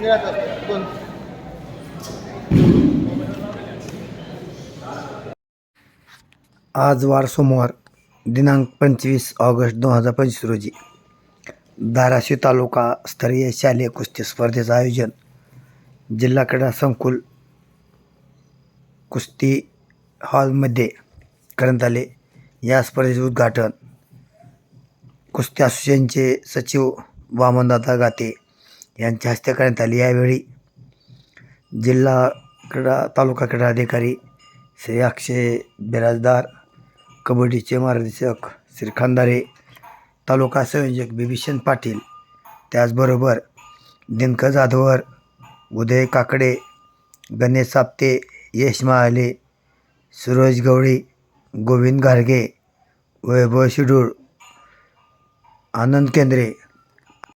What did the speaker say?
आज वार सोमवार दिनांक पंचवीस ऑगस्ट दोन हजार पंचवीस रोजी. धाराशिव तालुका स्तरीय शालेय कुस्ती स्पर्धेचं आयोजन. जिल्हा क्रीडा संकुल कुस्ती हॉलमध्ये करण्यात आले. या स्पर्धेचे उद्घाटन कुस्ती असोसिएशनचे सचिव वामनदादा गाते यांच्या हस्ते करण्यात आली. यावेळी जिल्हा क्रीडा तालुका क्रीडा अधिकारी श्री अक्षय बिराजदार कबड्डीचे मार्गदर्शक श्री खांदारे तालुका संयोजक बिभीषण पाटील त्याचबरोबर दिनकर जाधवर उदय काकडे गणेश साप्ते यश महाले सुरज गवळी गोविंद घारगे वैभव शिडूळ आनंद केंद्रे